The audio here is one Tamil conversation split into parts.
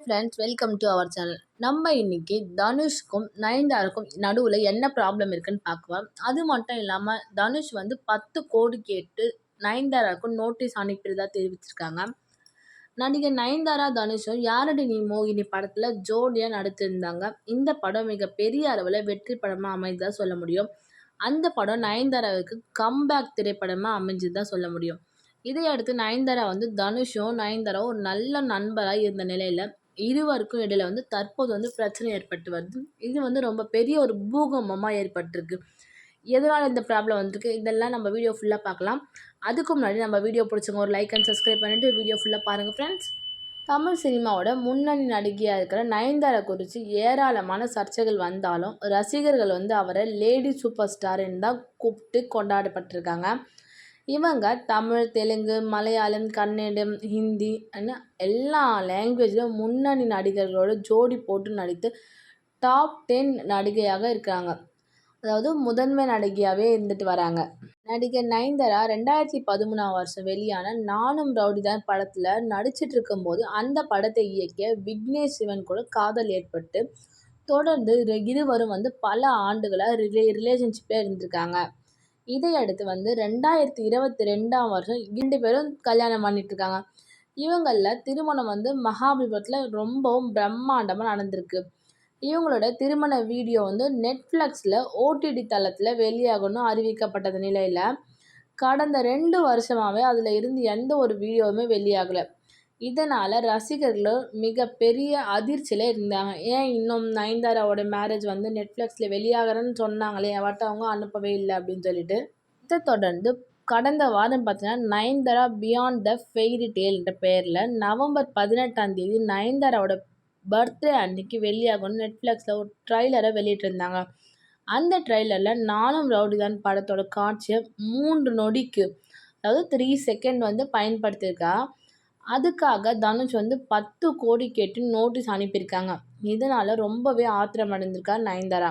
Friends welcome to our channel நம்ம இன்னைக்கு தனுஷ்க்கும் நயன்தாருக்கும் நடுவில் என்ன ப்ராப்ளம் இருக்குன்னு பார்க்குவோம் அது மட்டும் இல்லாமல் தனுஷ் வந்து பத்து கோடி கேட்டு நயன்தாராவுக்கும் நோட்டீஸ் அனுப்பியதா தெரிவிச்சிருக்காங்க. நடிகர் நயன்தாரா தனுஷும் யாரடி நீ மோகினி படத்தில் ஜோடியாக நடித்திருந்தாங்க. இந்த படம் மிக பெரிய அளவில் வெற்றி படமாக அமைந்ததாக சொல்ல முடியும். அந்த படம் நயன்தாராவுக்கு கம்பேக் திரைப்படமாக அமைஞ்சது சொல்ல முடியும். இதையடுத்து நயன்தாரா வந்து தனுஷும் நயன்தாராவும் ஒரு நல்ல நண்பராக இருந்த நிலையில் இருவருக்கும் இடையில வந்து தற்போது வந்து பிரச்சனை ஏற்பட்டு வருது. இது வந்து ரொம்ப பெரிய ஒரு பூகம்பமாக ஏற்பட்டிருக்கு. எதனால் இந்த ப்ராப்ளம் வந்திருக்கு? இதெல்லாம் நம்ம வீடியோ ஃபுல்லாக பார்க்கலாம். அதுக்கு முன்னாடி நம்ம வீடியோ பிடிச்சவங்க ஒரு லைக் அண்ட் சப்ஸ்கிரைப் பண்ணிவிட்டு வீடியோ ஃபுல்லாக பாருங்கள் ஃப்ரெண்ட்ஸ் தமிழ் சினிமாவோட முன்னணி நடிகையாக இருக்கிற நயன்தாரா குறித்து ஏராளமான சர்ச்சைகள் வந்தாலும் ரசிகர்கள் வந்து அவரை லேடி சூப்பர் ஸ்டார்ன்னு தான் கூப்பிட்டு கொண்டாடப்பட்டிருக்காங்க. இவங்க தமிழ் தெலுங்கு மலையாளம் கன்னடம் ஹிந்தி எல்லா லாங்குவேஜ்லையும் முன்னணி நடிகர்களோட ஜோடி போட்டு நடித்து டாப் டென் நடிகையாக இருக்கிறாங்க. அதாவது முதன்மை நடிகையாகவே இருந்துட்டு வராங்க. நடிகர் நயன்தாரா ரெண்டாயிரத்தி பதிமூணாம் வருஷம் வெளியான நானும் ரவுடிதான் படத்தில் நடிச்சிட்டு இருக்கும்போது அந்த படத்தை இயக்கிய விக்னேஷ் சிவன் கூட காதல் ஏற்பட்டு தொடர்ந்து இருவரும் வந்து பல ஆண்டுகளாக ரிலே ரிலேஷன்ஷிப்பில் இருந்திருக்காங்க. இதையடுத்து வந்து ரெண்டாயிரத்தி இருபத்தி ரெண்டாம் வருஷம் இரண்டு பேரும் கல்யாணம் பண்ணிட்டுருக்காங்க. இவங்களில் திருமணம் வந்து மகாபலிபுரத்தில் ரொம்பவும் பிரம்மாண்டமாக நடந்திருக்கு. இவங்களோட திருமண வீடியோ வந்து நெட்ஃப்ளக்ஸில் ஓடிடி தளத்தில் வெளியாகணும்னு அறிவிக்கப்பட்டது நிலையில் கடந்த ரெண்டு வருஷமாகவே அதில் இருந்து எந்த ஒரு வீடியோவுமே வெளியாகலை. இதனால் ரசிகர்கள் மிகப்பெரிய அதிர்ச்சியில் இருந்தாங்க. ஏன் இன்னும் நயன்தாராவோட மேரேஜ் வந்து நெட்ஃப்ளிக்ஸில் வெளியாகிறேன்னு சொன்னாங்களே அவட்ட அவங்க அனுப்பவே இல்லை அப்படின்னு சொல்லிட்டு. இதை தொடர்ந்து கடந்த வாரம் பார்த்தீங்கன்னா நயன்தாரா பியாண்ட் த ஃபெய்ரி டேல்ன்ற பேரில் நவம்பர் பதினெட்டாம் தேதி நயன்தாராவோட பர்த்டே அன்னைக்கு வெளியாகணும் நெட்ஃப்ளிக்ஸில் ஒரு ட்ரைலரை வெளியிட்டிருந்தாங்க. அந்த ட்ரைலரில் நானும் ரவுடிதான் படத்தோட காட்சியை மூன்று நொடிக்கு அதாவது த்ரீ செகண்ட் வந்து பயன்படுத்தியிருக்கா. அதுக்காக தனுஷ் வந்து பத்து கோடி கேட்டு நோட்டீஸ் அனுப்பியிருக்காங்க. இதனால் ரொம்பவே ஆத்திரம் அடைந்திருக்கார் நயன்தாரா.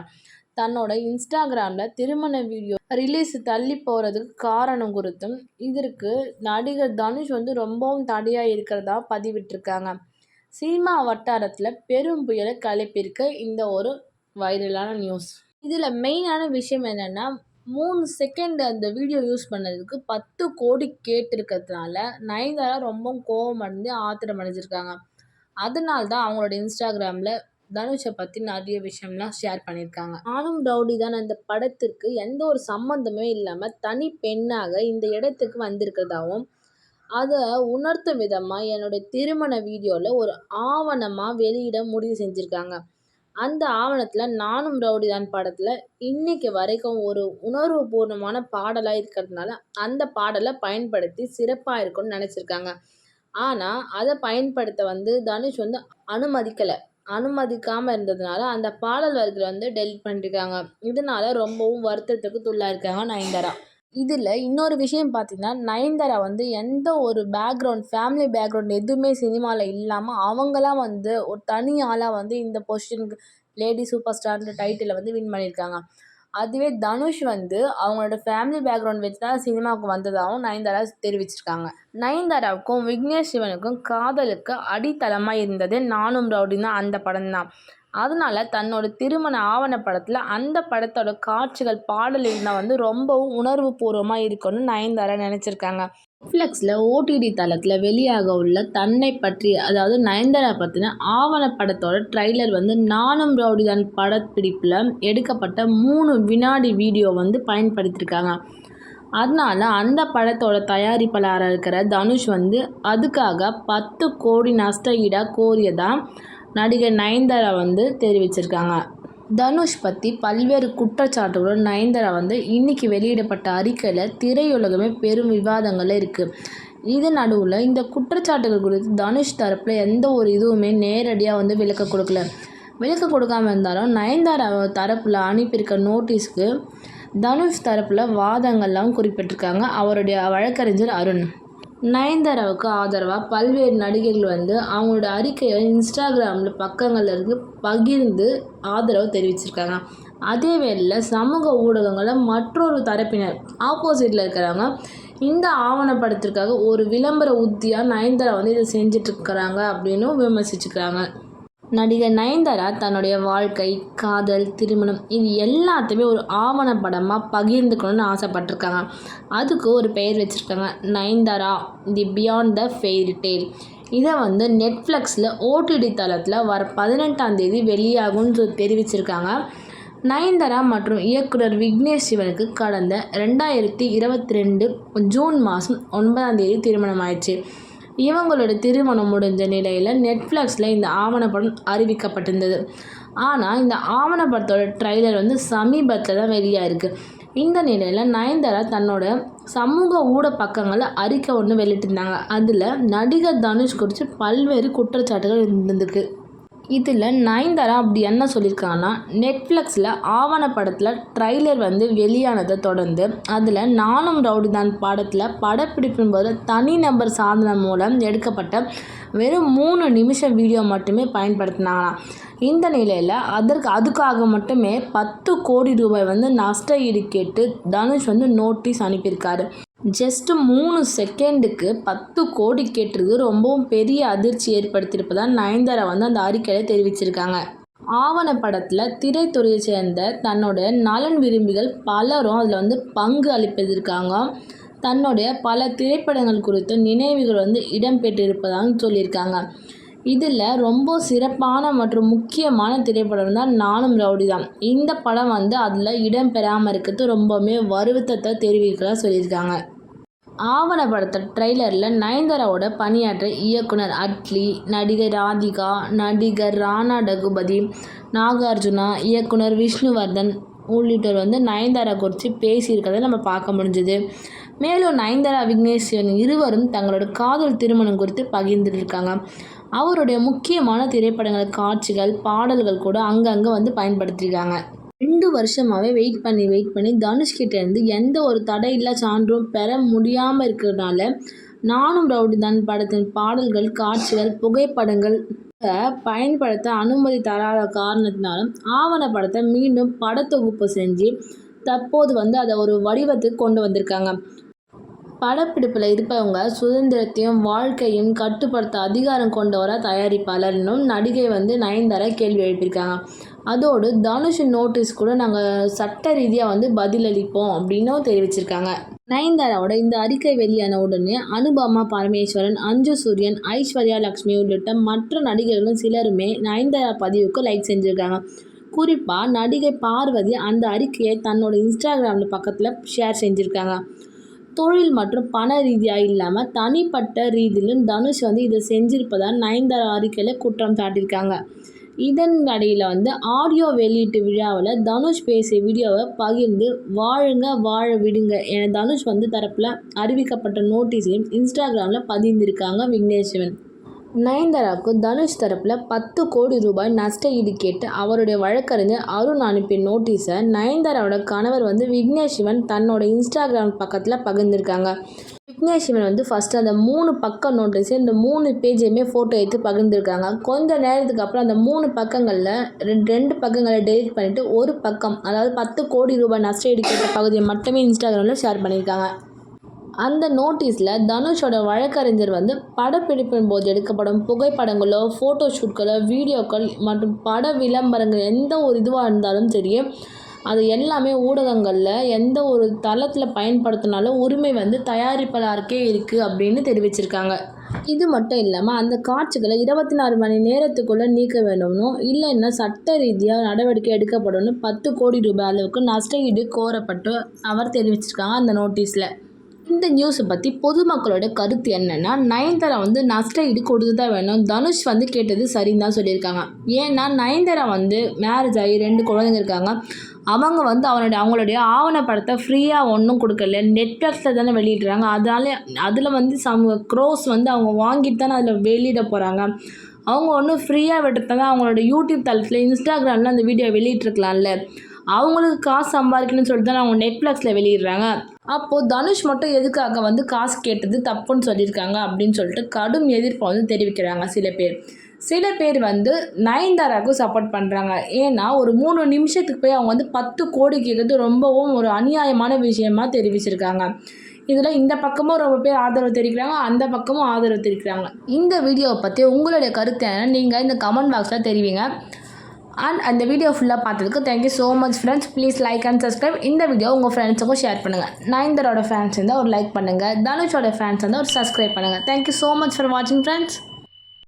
தன்னோட இன்ஸ்டாகிராமில் திருமண வீடியோ ரிலீஸ் தள்ளி போகிறதுக்கு காரணம் குறித்தும் இதற்கு நடிகர் தனுஷ் வந்து ரொம்பவும் தடையாக இருக்கிறதா பதிவிட்டிருக்காங்க. சினிமா வட்டாரத்தில் பெரும் புயலை கிளப்பியிருக்க இந்த ஒரு வைரலான நியூஸ் இதில் மெயினான விஷயம் என்னென்னா மூணு செகண்ட் அந்த வீடியோ யூஸ் பண்ணதுக்கு பத்து கோடி கேட்டிருக்கிறதுனால நயன்தாரா ரொம்பவும் கோபமடைந்து அடைஞ்சு ஆத்திரம் அடைஞ்சிருக்காங்க. அதனால தான் அவங்களோட இன்ஸ்டாகிராமில் தனுஷை பற்றி நிறைய விஷயம்லாம் ஷேர் பண்ணியிருக்காங்க. நானும் ரவுடி தான். அந்த படத்திற்கு எந்த ஒரு சம்மந்தமே இல்லாமல் தனி பெண்ணாக இந்த இடத்துக்கு வந்திருக்கிறதாகவும் அதை உணர்த்தும் விதமாக என்னுடைய திருமண வீடியோவில் ஒரு ஆவணமாக வெளியிட முடிவு செஞ்சுருக்காங்க. அந்த ஆவணத்தில் நானும் ரவுடிதான் படத்தில் இன்னைக்கு வரைக்கும் ஒரு உணர்வு பூர்ணமான பாடலாக இருக்கிறதுனால அந்த பாடலை பயன்படுத்தி சிறப்பாக இருக்கும்னு நினச்சிருக்காங்க. ஆனால் அதை பயன்படுத்த வந்து தனுஷ் வந்து அனுமதிக்கலை. அனுமதிக்காமல் இருந்ததுனால அந்த பாடல் வரிகளை வந்து டெலிட் பண்ணிருக்காங்க. இதனால ரொம்பவும் வருத்தத்துக்கு துள்ளாயிருக்காங்க நயன்தாரா. இதில் இன்னொரு விஷயம் பார்த்தீங்கன்னா நயன்தாரா வந்து எந்த ஒரு பேக்ரவுண்ட் ஃபேமிலி பேக்ரவுண்ட் எதுவுமே சினிமாவில் இல்லாமல் அவங்களாம் வந்து ஒரு தனி ஆளாக வந்து இந்த பொசிஷனுக்கு லேடி சூப்பர் ஸ்டார்ன்ற டைட்டிலை வந்து வின் பண்ணியிருக்காங்க. அதுவே தனுஷ் வந்து அவங்களோட ஃபேமிலி பேக்ரவுண்ட் வச்சு தான் சினிமாவுக்கு வந்ததாகவும் நயன்தாரா தெரிவிச்சிருக்காங்க. நயன்தாராவுக்கும் விக்னேஷ் சிவனுக்கும் காதலுக்கு அடித்தளமாக இருந்தது நானும் ரவுடின்னா அந்த படம் தான் அதனால தன்னோட திருமண ஆவணப்படத்தில் அந்த படத்தோட காட்சிகள் பாடல் இருந்தால் வந்து ரொம்பவும் உணர்வு பூர்வமாக இருக்கணும்னு நயன்தாரா நினச்சிருக்காங்க. நெட்ஃப்ளிக்ஸில் ஓடிடி தளத்தில் வெளியாக உள்ள தன்னை பற்றி அதாவது நயன்தாரா பற்றின ஆவணப்படத்தோட ட்ரைலர் வந்து நானும் ரவுடிதான் படப்பிடிப்பில் எடுக்கப்பட்ட மூணு வினாடி வீடியோ வந்து பயன்படுத்தியிருக்காங்க அதனால் அந்த படத்தோட தயாரிப்பாளராக இருக்கிற தனுஷ் வந்து அதுக்காக பத்து கோடி நஷ்ட ஈடாக கோரியதாக நடிகர் நயன்தாரா வந்து தெரிவிச்சிருக்காங்க. தனுஷ் பற்றி பல்வேறு குற்றச்சாட்டுகளுடன் நயன்தாரா வந்து இன்றைக்கி வெளியிடப்பட்ட அறிக்கையில் திரையுலகமே பெரும் விவாதங்களில் இருக்குது இது நடுவில் இந்த குற்றச்சாட்டுகள் குறித்து தனுஷ் தரப்பில் எந்த ஒரு இதுவுமே நேரடியாக வந்து விளக்க கொடுக்கல. விளக்க கொடுக்காம இருந்தாலும் நயன்தாரா தரப்பில் அனுப்பியிருக்க நோட்டீஸ்க்கு தனுஷ் தரப்பில் வாதங்கள்லாம் குறிப்பிட்டிருக்காங்க. அவருடைய வழக்கறிஞர் அருண். நயன்தாராவுக்கு ஆதரவாக பல்வேறு நடிகைகள் வந்து அவங்களோட அறிக்கையை இன்ஸ்டாகிராமில் பக்கங்களில் இருந்து பகிர்ந்து ஆதரவு தெரிவிச்சிருக்காங்க. அதே வேளையில் சமூக ஊடகங்களில் மற்றொரு தரப்பினர் ஆப்போசிட்டில் இருக்கிறவங்க இந்த ஆவணப்படத்திற்காக ஒரு விளம்பர உத்தியாக நயன்தாரா வந்து இதை செஞ்சிட்ருக்கிறாங்க அப்படின்னும் விமர்சிச்சுக்கிறாங்க. நடிகர் நயன்தாரா தன்னுடைய வாழ்க்கை காதல் திருமணம் இது எல்லாத்தையுமே ஒரு ஆவணப்படமாக பகிர்ந்துக்கணும்னு ஆசைப்பட்டிருக்காங்க. அதுக்கு ஒரு பெயர் வச்சுருக்காங்க. Nayanthara the beyond the fairy tale இதை வந்து நெட்ஃப்ளிக்ஸில் ஓடிடி தளத்தில் வர பதினெட்டாம் தேதி வெளியாகும்னு தெரிவிச்சிருக்காங்க. நயன்தாரா மற்றும் இயக்குனர் விக்னேஷ் சிவனுக்கு கடந்த ரெண்டாயிரத்தி இருபத்தி ரெண்டு ஜூன் மாதம் ஒன்பதாம் தேதி திருமணம் ஆயிடுச்சு இவங்களோட திருமணம் முடிஞ்ச நிலையில் நெட்ஃப்ளிக்ஸில் இந்த ஆவணப்படம் அறிவிக்கப்பட்டிருந்தது. ஆனால் இந்த ஆவணப்படத்தோட ட்ரைலர் வந்து சமீபத்தில் தான் வெளியாயிருக்கு இந்த நிலையில் நயன்தாரா தன்னோட சமூக ஊட பக்கங்களில் அறிக்கை ஒன்று வெளியிட்டிருந்தாங்க. அதில் நடிகர் தனுஷ் குறித்து பல்வேறு குற்றச்சாட்டுகள் இருந்திருக்கு. இதில் நயன்தாரா அப்படி என்ன சொல்லியிருக்காங்கன்னா நெட்ஃப்ளிக்ஸில் ஆவணப்படத்தில் ட்ரைலர் வந்து வெளியானதை தொடர்ந்து அதில் நானும் ரவுடி தான் படத்தில் படப்பிடிப்பின் போது தனிநபர் சாதனம் மூலம் எடுக்கப்பட்ட வெறும் மூணு நிமிஷம் வீடியோ மட்டுமே பயன்படுத்தினாங்களாம். இந்த நிலையில் அதற்கு அதுக்காக மட்டுமே பத்து கோடி ரூபாய் வந்து நஷ்ட ஈடு கேட்டு தனுஷ் வந்து நோட்டீஸ் அனுப்பியிருக்காரு. ஜஸ்ட் மூணு செகண்டுக்கு பத்து கோடி கேட்டிருக்கு ரொம்பவும் பெரிய அதிர்ச்சி ஏற்படுத்தியிருப்பதான் நயன்தாரா வந்து அந்த அறிக்கையில் தெரிவிச்சிருக்காங்க. ஆவணப்படத்தில் திரைத்துறையை சேர்ந்த தன்னோட நலன் விரும்பிகள் பலரும் அதில் வந்து பங்கு அளிப்பதற்காங்க தன்னுடைய பல திரைப்படங்கள் குறித்த நினைவுகள் வந்து இடம்பெற்றிருப்பதாகவும் சொல்லியிருக்காங்க. இதில் ரொம்ப சிறப்பான மற்றும் முக்கியமான திரைப்படம் தான் நானும் ரவுடி தான். இந்த படம் வந்து அதில் இடம் பெறாமல் இருக்கிறது ரொம்பவுமே வருத்தத்தை தெரிவிக்கிறதா சொல்லியிருக்காங்க. ஆவணப்படத்தை ட்ரெய்லரில் நயன்தாராவோட பணியாற்ற இயக்குனர் அட்லி நடிகை ராதிகா நடிகர் ராணா டகுபதி நாகார்ஜுனா இயக்குனர் விஷ்ணுவர்தன் உள்ளிட்டோர் வந்து நயன்தாரா குறித்து பேசியிருக்கிறத நம்ம பார்க்க முடிஞ்சது. மேலும் நயன்தாரா விக்னேஸ்வரன் இருவரும் தங்களோட காதல் திருமணம் குறித்து பகிர்ந்துருக்காங்க அவருடைய முக்கியமான திரைப்படங்கள் காட்சிகள் பாடல்கள் கூட அங்கங்கே வந்து பயன்படுத்தியிருக்காங்க ரெண்டு வருஷமாகவே வெயிட் பண்ணி வெயிட் பண்ணி தனுஷ்கிட்டேருந்து எந்த ஒரு தடையில்லா சான்றும் பெற முடியாமல் இருக்கிறதுனால நானும் ரவுடி தான் படத்தின் பாடல்கள் காட்சிகள் புகைப்படங்கள் பயன்படுத்த அனுமதி தராத காரணத்தினாலும் ஆவணப்படத்தை மீண்டும் படத்தொகுப்பு செஞ்சு தற்போது வந்து அதை ஒரு வடிவத்துக்கு கொண்டு வந்திருக்காங்க. படப்பிடிப்பில் இருப்பவங்க சுதந்திரத்தையும் வாழ்க்கையும் கட்டுப்படுத்த அதிகாரம் கொண்டவராக தயாரிப்பாளர்னும் நடிகை வந்து நயன்தாரா கேள்வி எழுப்பியிருக்காங்க. அதோடு தனுஷ் நோட்டீஸ் கூட நாங்கள் சட்ட ரீதியாக வந்து பதிலளிப்போம் அப்படின்னும் தெரிவிச்சிருக்காங்க. நயன்தாராவோட இந்த அறிக்கை வெளியான உடனே அனுபமா பரமேஸ்வரன் அஞ்சு சூரியன் ஐஸ்வர்யா லக்ஷ்மி உள்ளிட்ட மற்ற நடிகர்களும் சிலருமே நயன்தாரா பதிவுக்கு லைக் செஞ்சுருக்காங்க. குறிப்பாக நடிகை பார்வதி அந்த அறிக்கையை தன்னோட இன்ஸ்டாகிராமில் பக்கத்தில் ஷேர் செஞ்சுருக்காங்க. தொழில் மற்றும் பண ரீதியாக இல்லாமல் தனிப்பட்ட ரீதியிலும் தனுஷ் வந்து இதை செஞ்சிருப்பதாக நயன்தாரா அறிக்கையில் குற்றம் சாட்டியிருக்காங்க. இதன் அடியில் வந்து ஆடியோ வெளியீட்டு விழாவில் தனுஷ் பேசிய வீடியோவை பகிர்ந்து வாழுங்க வாழ விடுங்க என தனுஷ் வந்து தரப்பில் அறிவிக்கப்பட்ட நோட்டீஸையும் இன்ஸ்டாகிராமில் பதிந்திருக்காங்க விக்னேஷ்வன். நயன்தாராவுக்கு தனுஷ் தரப்பில் பத்து கோடி ரூபாய் நஷ்ட ஈடு கேட்டு அவருடைய வழக்கறிஞர் அருண் அனுப்பிய நோட்டீஸை நயன்தாராவோட கணவர் வந்து விக்னேஷ் சிவன் தன்னோட இன்ஸ்டாகிராம் பக்கத்தில் பகிர்ந்திருக்காங்க. விக்னேஷ் சிவன் வந்து ஃபஸ்ட்டு அந்த மூணு பக்கம் நோட்டீஸு இந்த மூணு பேஜையுமே ஃபோட்டோ எடுத்து பகிர்ந்துருக்காங்க. கொஞ்ச நேரத்துக்கு அப்புறம் அந்த மூணு பக்கங்களில் ரெண்டு ரெண்டு பக்கங்களை டெலிட் பண்ணிவிட்டு ஒரு பக்கம் அதாவது பத்து கோடி ரூபாய் நஷ்ட ஈடு கேட்ட பகுதியை மட்டுமே இன்ஸ்டாகிராமில் ஷேர் பண்ணியிருக்காங்க அந்த நோட்டீஸில் தனுஷோட வழக்கறிஞர் வந்து படப்பிடிப்பின் போது எடுக்கப்படும் புகைப்படங்களோ ஃபோட்டோ ஷூட்களோ வீடியோக்கள் மற்றும் பட விளம்பரங்கள் எந்த ஒரு இதுவாக இருந்தாலும் சரி அது எல்லாமே ஊடகங்களில் எந்த ஒரு தளத்தில் பயன்படுத்தினாலும் உரிமை வந்து தயாரிப்பாளருக்கே இருக்குது அப்படின்னு தெரிவிச்சிருக்காங்க. இது மட்டும் இல்லாமல் அந்த காட்சிகளை இருபத்தி நாலு மணி நேரத்துக்குள்ளே நீக்க வேண்டும்னும் இல்லைன்னா சட்ட ரீதியாக நடவடிக்கை எடுக்கப்படும்னு பத்து கோடி ரூபாய் அளவுக்கு நஷ்ட ஈடு கோரப்பட்டு அவர் தெரிவிச்சிருக்காங்க அந்த நோட்டீஸில். இந்த நியூஸை பற்றி பொதுமக்களோட கருத்து என்னென்னா நயன்தாரா வந்து நஷ்ட ஈடு கொடுத்து தான் வேணும். தனுஷ் வந்து கேட்டது சரின்னு தான் சொல்லியிருக்காங்க. ஏன்னா நயன்தாரா வந்து மேரேஜ் ஆகி ரெண்டு குழந்தைங்க இருக்காங்க. அவங்க வந்து அவனுடைய அவங்களுடைய ஆவணப்படத்தை ஃப்ரீயாக ஒன்றும் கொடுக்கல. நெட்ஃப்ளிக்ஸில் தானே வெளியிடுறாங்க. அதனால அதில் வந்து சம் க்ரோஸ் வந்து அவங்க வாங்கிட்டு தானே அதில் வெளியிட போகிறாங்க அவங்க ஒன்றும் ஃப்ரீயாக விட்டுறதாங்க அவங்களோட யூடியூப் தளத்தில் இன்ஸ்டாகிராமில் அந்த வீடியோ வெளியிட்ருக்கலாம்ல அவங்களுக்கு காசு சம்பாதிக்கணும்னு சொல்லிட்டு தான் அவங்க நெட்ஃப்ளிக்ஸில் வெளியிடுறாங்க. அப்போது தனுஷ் மட்டும் எதுக்காக வந்து காசு கேட்டது தப்புன்னு சொல்லியிருக்காங்க அப்படின்னு சொல்லிட்டு கடும் எதிர்ப்பை வந்து தெரிவிக்கிறாங்க சில பேர். சில பேர் வந்து நயன்தாராவுக்கும் சப்போர்ட் பண்ணுறாங்க ஏன்னா ஒரு மூணு நிமிஷத்துக்கு போய் அவங்க வந்து பத்து கோடி கேட்குறது ரொம்பவும் ஒரு அநியாயமான விஷயமா தெரிவிச்சிருக்காங்க. இதில் இந்த பக்கமும் ரொம்ப பேர் ஆதரவு தெரிவிக்கிறாங்க அந்த பக்கமும் ஆதரவு தெரிவிக்கிறாங்க. இந்த வீடியோவை பற்றி உங்களுடைய கருத்து என்னன்னு நீங்கள் இந்த கமெண்ட் பாக்ஸில் தெரிவிங்க. அண்ட் அந்த வீடியோ ஃபுல்லாக பார்த்ததுக்கு thank you so much friends please like and subscribe இந்த வீடியோ உங்கள் ஃப்ரெண்ட்ஸுக்கும் ஷேர் பண்ணுங்கள் நயன்தரோட ஃபேன்ஸ் இருந்தால் ஒரு லைக் பண்ணுங்கள் தனுஷோட ஃபேன்ஸ் இருந்தால் ஒரு சப்ஸ்கிரைப் பண்ணுங்கள் thank you so much for வாட்சிங் ஃப்ரெண்ட்ஸ்